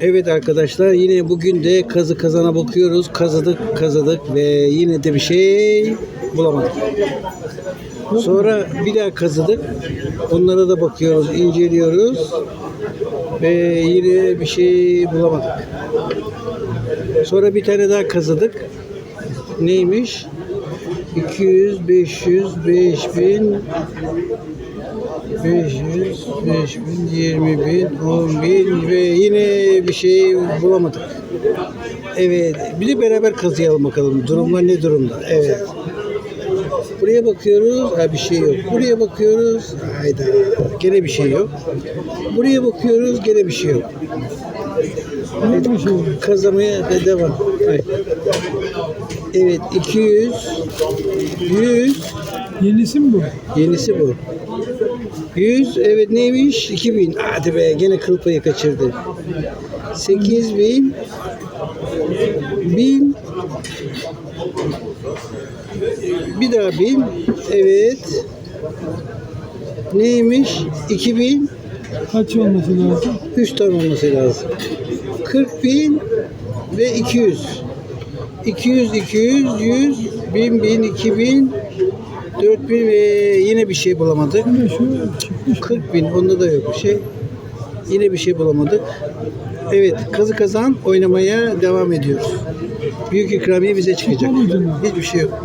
Evet arkadaşlar yine bugün de kazı kazana bakıyoruz. Kazıdık kazıdık ve yine de bir şey bulamadık. Sonra bir daha kazıdık. Onlara da bakıyoruz, inceliyoruz. Ve yine bir şey bulamadık. Sonra bir tane daha kazıdık. Neymiş? 200, 500, 5000, 500, 5000, 20 bin, 10 bin ve yine bir şey bulamadık. Evet, bir de beraber kazıyalım bakalım. Durumlar ne durumda? Evet. Buraya bakıyoruz, ha bir şey yok. Buraya bakıyoruz, hayda, gene bir şey yok. Buraya bakıyoruz, gene bir şey yok. Evet, kazamaya devam. Hayır. Evet, 200, 100, Yenisi mi bu? Yenisi bu. 100 evet neymiş? 2000. Hadi be gene kıl payı kaçırdı. 8000 1000 bir daha 1000 evet neymiş 2000 Kaç olması lazım? 3 tane olması lazım 40 bin ve 200 200 200 100 1000 1000 2000 4000 ve yine bir şey bulamadık Bu ne şu? Çıkmış. 40 bin onda da yok bir şey. Yine bir şey bulamadık. Evet kazı kazan oynamaya devam ediyoruz. Büyük ikramiye bize çıkacak. Hiçbir şey yok.